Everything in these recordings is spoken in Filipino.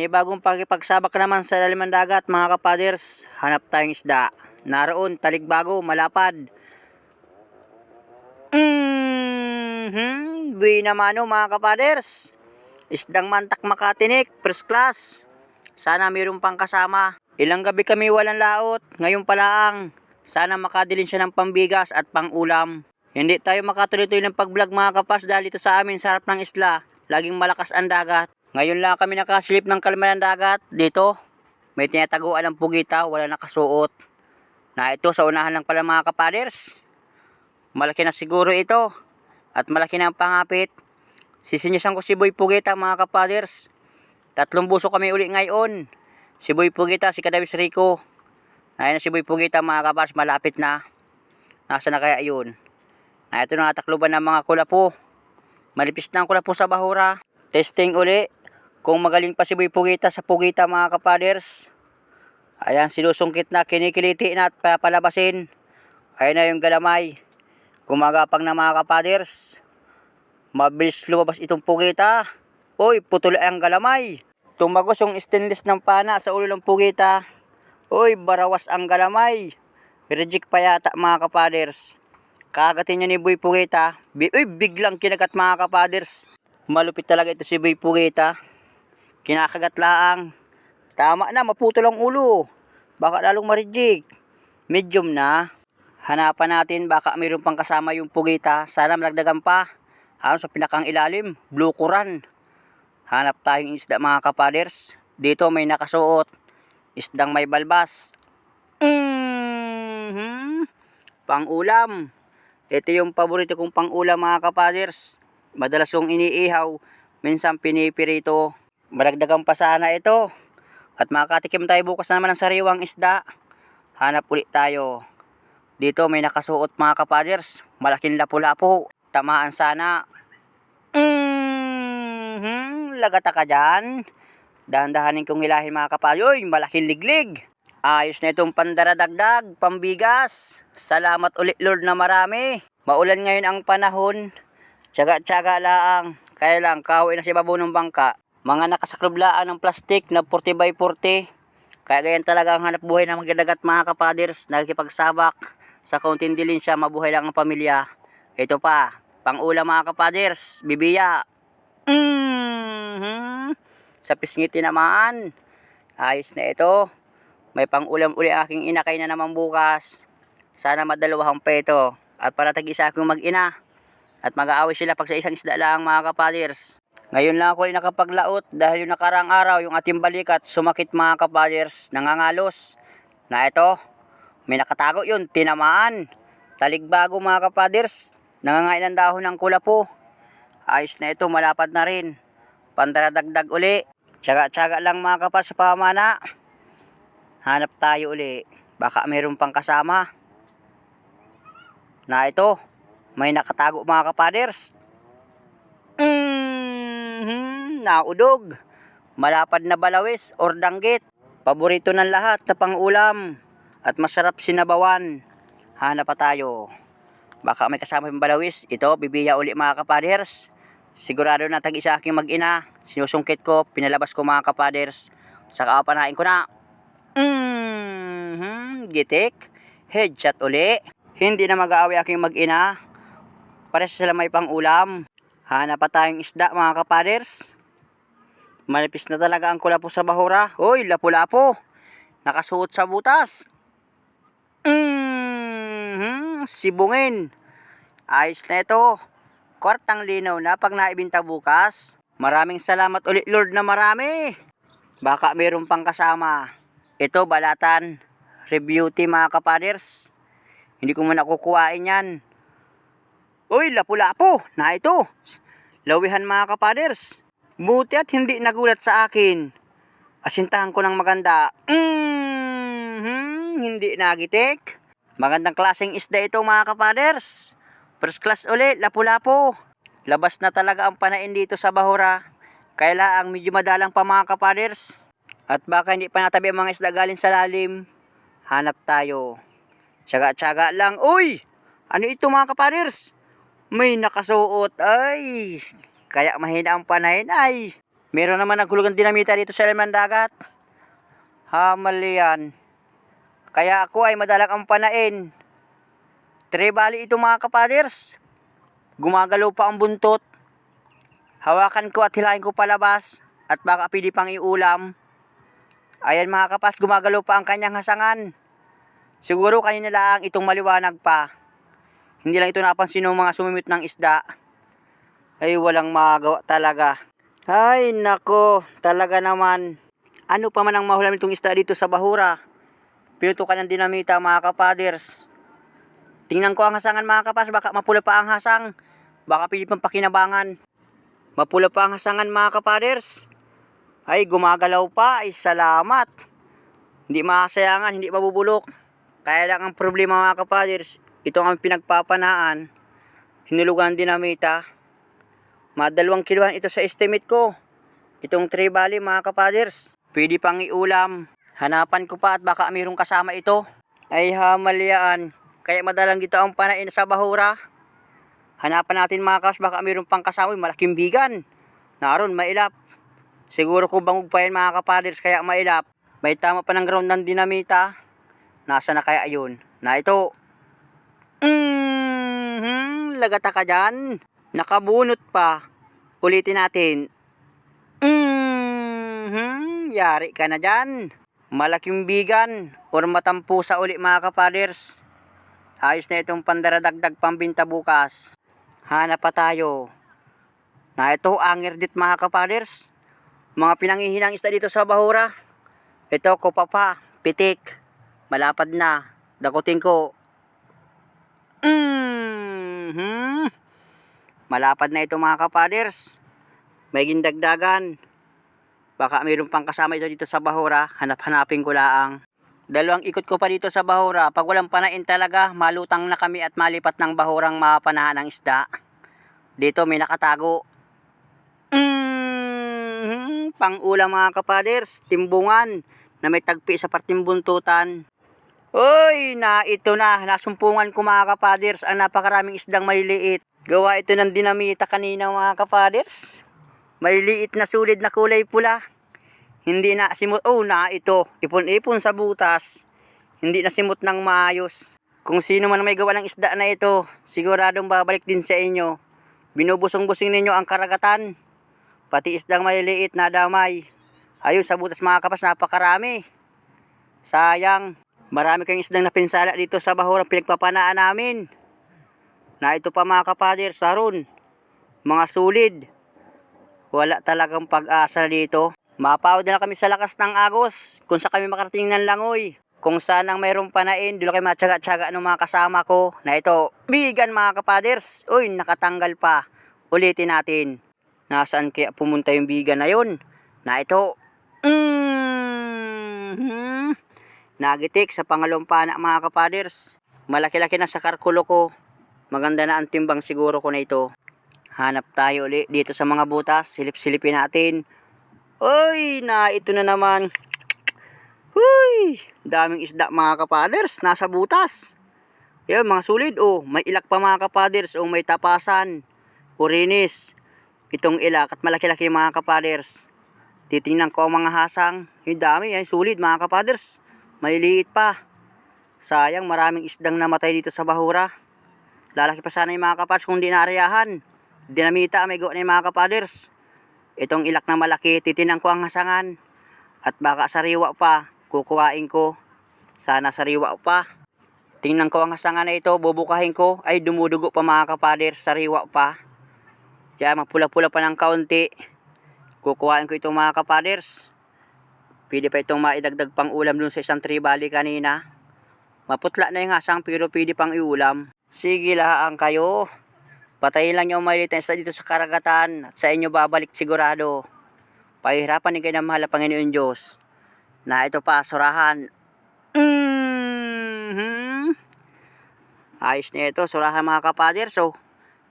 Panibagong pakipagsabak naman sa ilalim ng dagat mga kapaders. Hanap tayong isda. Naroon, taligbago, malapad. Mm-hmm. Buwi naman o mga kapaders. Isdang mantak makatinik, first class. Sana mayroon pang kasama. Ilang gabi kami walang laot, ngayon palaang. Sana makadilin siya ng pambigas at pangulam. Hindi tayo makatuloy-tuloy ng pag-vlog mga kapas dahil ito sa amin sa harap ng isla. Laging malakas ang dagat. Ngayon lang kami nakasilip ng kalma dagat. Dito, may tinataguan ng pugita, wala nakasuot. Na ito sa unahan lang pala mga kapaders. Malaki na siguro ito. At malaki na ang pangapit. Sisinyasan ko si Boy Pugita mga kapaders. Tatlong buso kami uli ngayon. Si Boy Pugita, si Kadawis Rico. Ayun na si Boy Pugita mga kapaders, malapit na. Nasa na kaya yun? Na ito na takluban ng mga kulapo. Malipis na ang kulapo sa bahura. Testing uli. Kung magaling pa si Boy Pugita sa Pugita mga kapaders. Ayan, sinusungkit na, kinikiliti na at papalabasin. Ayan na yung galamay. Gumagapang na mga kapaders. Mabilis lumabas itong pugita. Uy, putol ang galamay. Tumagos yung stainless ng pana sa ulo ng pugita. Uy, barawas ang galamay. Reject pa yata mga kapaders. Kagatin niya ni Boy Pugita. Uy, biglang kinagat mga kapaders. Malupit talaga ito si Boy Pugita. Kinakagat laang. Tama na, maputol ang ulo. Baka lalong ma-reject. Medium na. Hanapan natin baka mayroon pang kasama yung pugita. Sana malagdagan pa. Ano sa pinakang ilalim? Blue Quran. Hanap tayong isda mga kapaders. Dito may nakasuot. Isdang may balbas. mm Pang-ulam. Ito yung paborito kong pang-ulam mga kapaders. Madalas kong iniihaw. Minsan pinipirito. Malagdagan pa sana ito. At makatikim tayo bukas naman ng sariwang isda. Hanap ulit tayo. Dito may nakasuot mga kapaders. Malaking lapu-lapo. Tamaan sana. Mm-hmm. Lagata ka dyan. Dahan-dahanin kong hilahin mga kapaders. Uy, malaking liglig. Ayos na itong pandaradagdag, pambigas. Salamat ulit Lord na marami. Maulan ngayon ang panahon. Tsaga-tsaga laang. Kaya lang, kahoy na si babaw ng bangka. Mga nakasaklublaan ng plastik na 40 by 40. Kaya ganyan talaga ang hanap buhay ng magdadagat mga kapaders. Nakikipagsabak. Sa kaunting dilin siya, mabuhay lang ang pamilya. Ito pa, pang-ulam mga kapaders. Bibiya. mm Sa pisngiti naman. Ayos na ito. May pang-ulam uli aking inakay na naman bukas. Sana madalawang pa ito. At para tag-isa akong mag-ina. At mag-aaway sila pag sa isang isda lang mga kapaders. Ngayon lang ako ay nakapaglaot dahil yung nakarang araw yung ating balikat sumakit mga kapaders, nangangalos. Na ito, may nakatago yun, tinamaan. Taligbago mga kapaders, nangangain ng dahon ng kulapo. Ayos na ito, malapad na rin. Pandaradagdag uli. Tsaga-tsaga lang mga kapaders sa pamana. Hanap tayo uli. Baka mayroon pang kasama. Na ito, may nakatago mga kapaders. Mm Naudog. Malapad na balawis or danggit. Paborito ng lahat na pangulam. At masarap sinabawan. Hanap pa tayo. Baka may kasama yung balawis. Ito, bibiya uli mga kapaders. Sigurado na tag-isa aking mag-ina. Sinusungkit ko, pinalabas ko mga kapaders. Saka panain ko na. Mm-hmm, gitik. Headshot uli. Hindi na mag-aaway aking mag-ina. Pares sila may pang-ulam. Hanap pa tayong isda mga kapaders. Malipis na talaga ang kulapo sa bahura. Uy, lapu-lapo. Nakasuot sa butas. Mm-hmm, sibungin. Ayos na ito. Kwartang linaw na pag naibinta bukas. Maraming salamat ulit Lord na marami. Baka mayroon pang kasama. Ito, balatan. Review team mga kapaders. Hindi ko muna kukuhain yan. Uy, lapu-lapo. Na ito. Lawihan mga kapaders. Buti at hindi nagulat sa akin. Asintahan ko ng maganda. Mm-hmm, hindi nagitik. Magandang klaseng isda ito mga kapaders. First class ulit, lapu-lapo. Labas na talaga ang panain dito sa Bahura. Kaya ang medyo madalang pa mga kapaders. At baka hindi pa natabi ang mga isda galing sa lalim. Hanap tayo. Tsaga-tsaga lang. Uy! Ano ito mga kapaders? May nakasuot. Ay! Kaya mahina ang panahin ay. Meron naman naghulugan dinamita dito sa ilalim ng dagat. Hamal yan. Kaya ako ay madalang ang panain. Trebali ito mga kapaders. Gumagalaw pa ang buntot. Hawakan ko at hilahin ko palabas at baka pili pang iulam. Ayan mga kapas, gumagalaw pa ang kanyang hasangan. Siguro kanina lang itong maliwanag pa. Hindi lang ito napansin ng mga sumimit ng isda. Ay walang magawa talaga. Ay nako, talaga naman. Ano pa man ang mahulam itong isda dito sa bahura. Pinutukan ng dinamita mga kapaders. Tingnan ko ang hasangan mga kapas, baka mapula pa ang hasang. Baka pili pang pakinabangan. Mapula pa ang hasangan mga kapaders. Ay, gumagalaw pa. Ay, salamat. Hindi makasayangan, hindi mabubulok. Kaya lang ang problema mga kapaders, ito ang pinagpapanaan. Hinulugan dinamita. Madalawang kiluhan ito sa estimate ko. Itong tray bali mga kapaders. Pwede pang iulam. Hanapan ko pa at baka mayroong kasama ito. Ay hamalyaan. Kaya madalang dito ang panain sa bahura. Hanapan natin mga kas baka mayroong pang kasama malaking bigan. Naroon, mailap. Siguro ko bangog pa yan mga kapaders kaya mailap. May tama pa ng ground ng dinamita. Nasa na kaya yun? Na ito. Mm-hmm, lagata ka dyan. Nakabunot pa. Ulitin natin. Mm-hmm, yari ka na dyan. Malaking bigan or matampu sa uli mga kapaders. Ayos na itong pandaradagdag pambinta bukas. Hanap pa tayo. Na ito, angir dit mga kapaders. Mga pinangihinang isda dito sa Bahura. Ito, kopapa, pitik. Malapad na. Dakutin ko. mm Malapad na ito mga kapaders. May gindagdagan. Baka mayroon pang kasama ito dito sa Bahura. Hanap-hanapin ko laang. Dalawang ikot ko pa dito sa Bahura. Pag walang panain talaga, malutang na kami at malipat ng Bahurang mapanahan ng isda. Dito may nakatago. Mm, pang-ulam mga kapaders, timbungan na may tagpi sa parting buntutan. Uy, na ito na, nasumpungan ko mga kapaders ang napakaraming isdang maliliit. Gawa ito ng dinamita kanina mga kapaders. Maliliit na sulid na kulay pula. Hindi na simot, oh na ito, ipon-ipon sa butas. Hindi na simot ng maayos. Kung sino man may gawa ng isda na ito, siguradong babalik din sa inyo. Binubusong-busing ninyo ang karagatan. Pati isdang maliliit na damay. Ayun sa butas mga kapas, napakarami. Sayang, marami kayong isdang napinsala dito sa bahurang pinagpapanaan namin. Na ito pa mga kapader, saron. Mga sulid. Wala talagang pag-asa dito. Mapawad na kami sa lakas ng agos kung sa kami makarating ng langoy. Kung saan ang mayroong panain, dito kayo matyaga-tyaga ng mga kasama ko na ito, bigan mga kapaders. Uy, nakatanggal pa. Ulitin natin. Nasaan kaya pumunta yung bigan na yun? Na ito, mm Nagitik sa pangalawang pana mga kapaders. Malaki-laki na sa karkulo ko. Maganda na ang timbang siguro ko na ito. Hanap tayo ulit dito sa mga butas. Silip-silipin natin. Uy, na ito na naman. Huy, daming isda mga kapaders. Nasa butas. Yan, mga sulid. Oh, may ilak pa mga kapaders. Oh, may tapasan. Urinis. Itong ilak at malaki-laki mga kapaders. Titingnan ko ang mga hasang. Yung dami, yan, sulit mga kapaders. Maliliit pa. Sayang, maraming isdang namatay dito sa bahura. Lalaki pa sana yung mga kapaders kung di naariyahan. Dinamita may gawa na mga kapaders. Itong ilak na malaki, titinan ko ang hasangan. At baka sariwa pa, kukuhain ko. Sana sariwa pa. Tingnan ko ang hasangan na ito, bubukahin ko. Ay, dumudugo pa mga kapaders, sariwa pa. Kaya mapula-pula pa ng kaunti. Kukuhain ko itong mga kapaders. Pwede pa itong maidagdag pang ulam dun sa isang tribali kanina. Maputla na yung hasang pero pwede pang iulam. Sige laang kayo. Patayin lang yung maliit na dito sa karagatan at sa inyo babalik sigurado. Pahirapan ni kayo ng mahal na Panginoon Diyos. Na ito pa, surahan. mm Ayos na ito, surahan mga kapader. So,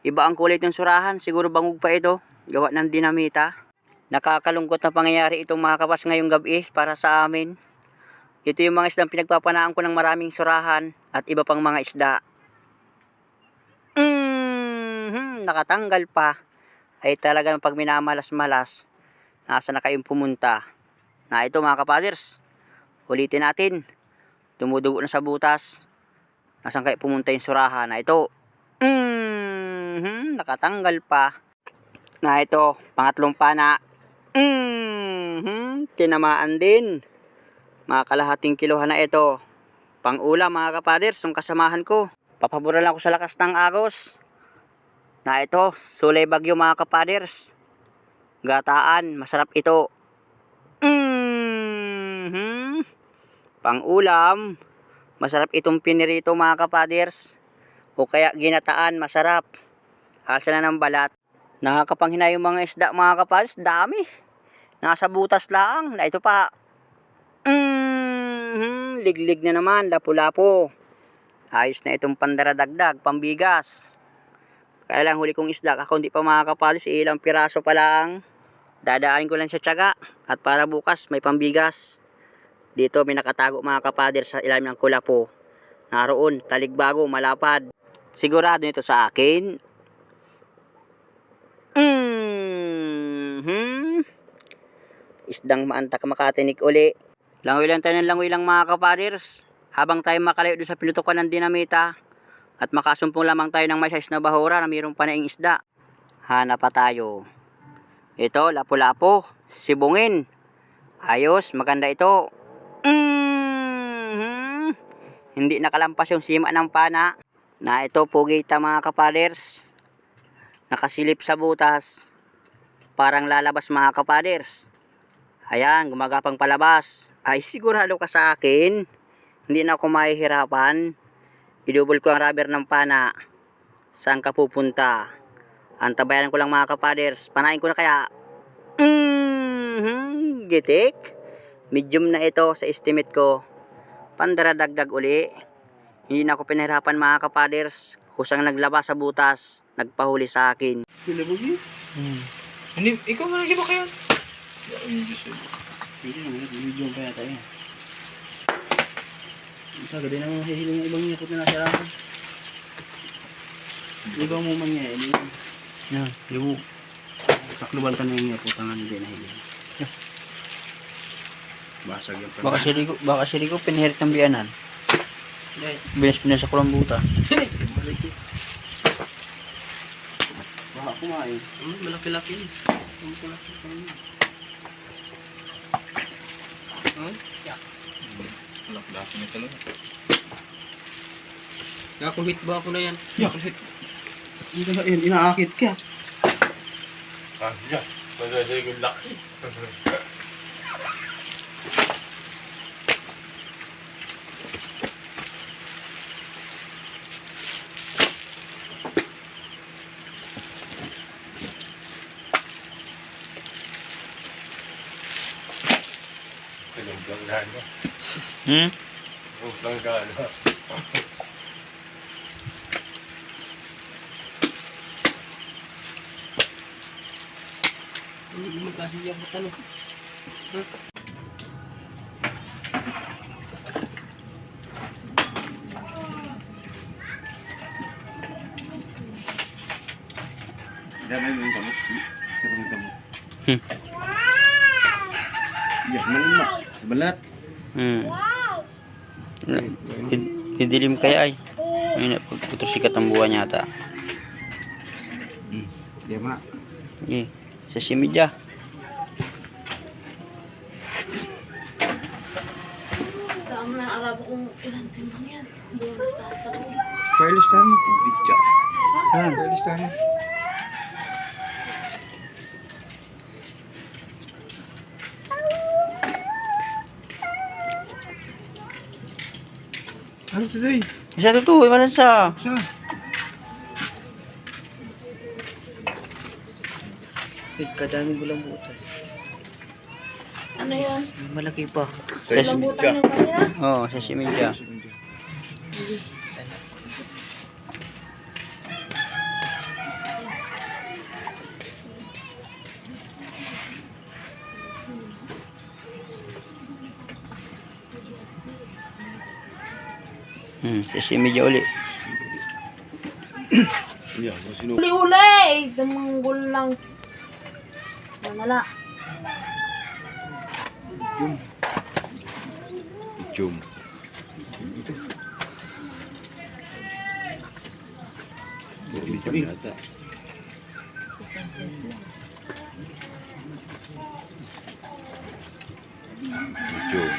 iba ang kulay ng surahan. Siguro bangog pa ito. Gawa ng dinamita. Nakakalungkot na pangyayari itong mga kapas ngayong gabi para sa amin. Ito yung mga isdang pinagpapanaan ko ng maraming surahan at iba pang mga isda. Nakatanggal pa. Ay talagang pag minamalas-malas, nasa na kayong pumunta. Na ito mga kapaders, ulitin natin. Dumudugo na sa butas. Nasaan kayo pumunta yung surahan na ito? Mhm, nakatanggal pa. Na ito, pangatlong pana. Mhm, tinamaan din. Mga kalahating kilohan na ito. Pang ulam mga kapaders, yung kasamahan ko. Papabura lang ako sa lakas ng agos. Na ito, sulay bagyo mga kapaders. Gataan, masarap ito. Mhm. Pang ulam, masarap itong pinirito mga kapaders. O kaya ginataan, masarap. Asa na ng balat. Nakakapanghinay yung mga isda mga kapaders, dami. Nasa butas lang, na ito pa. Mhm. Liglig na naman, lapu-lapo. Ayos na itong pandaradagdag, pambigas. Kaya lang huli kong isda, ako hindi pa makakapalis, ilang piraso pa lang. Dadaanin ko lang sa tiyaga at para bukas may pambigas. Dito may nakatago mga kapader sa ilalim ng kulapo. Naroon, taligbago, malapad. Sigurado nito sa akin. Mhm. Isdang maantak makatinik uli. Langoy lang tayo ng langoy lang mga kapaders. Habang tayo makalayo doon sa pinutukan ng dinamita. At makasumpong lamang tayo ng may size na bahura na mayroong panaing isda. Hanap pa tayo. Ito, lapu-lapo, sibungin. Ayos, maganda ito. Mhm. Hindi nakalampas yung sima ng pana. Na ito, pugita mga kapaders. Nakasilip sa butas. Parang lalabas mga kapaders. Ayan, gumagapang palabas. Ay, sigurado ka sa akin. Hindi na ako mahihirapan. Idubol ko ang rubber ng pana. Saan ka pupunta? Antabayan ko lang mga kapaders. Panain ko na kaya. Mhm, gitik. Medium na ito sa estimate ko. Pandaradagdag uli. Hindi na ako pinahirapan mga kapaders. Kusang naglaba sa butas. Nagpahuli sa akin. Sila mo yun? Hmm. Hindi, ikaw man nag-iba kayo. Hindi naman, video pa yata yun. Sabi din ang hihiling ng ibang ngipot na nasa ako. Ibang mo man niya, hindi. Yan, yung Takluban ka na yung ngipot ang hindi na hiling. Basag yung Baka si Rico, baka si Rico pinihirit ng biyanan. Binas-binas sa kulambuta. Baka kumain. hmm, malaki-laki. Ang kulaki pa Hmm? Lakdak niya talaga. Nakuhit ba ako na yan? Hindi ka yun, inaakit ka. Ah, yeah. Magdadali ko laki. Hmm? Tinumplang gano. Hindi mo kasi yung tanong. Dami mo yung kamot. Kamot. Hmm. Yan, malima. Sa balat. Hmm. Didilim kaya ay. Ayun na, putusikat ang buwan yata. Yan ma. Eh, sa simidya. Dami na arabo kung ilan timbang yan. Doon basta sa tayo. Bitya. Yan. Wireless tayo. Ano today? Isa to to, iwanan sa. Sa? Eh, kadaming bulambutan. Ano yan? Malaki pa. Sa kanina? Oo, oh, sa simidya. Hmm, sisimi dyan uli. Ano Uli-uli! Damanggol lang. Manala. Jum. Jum. Jum pa nata. Jum.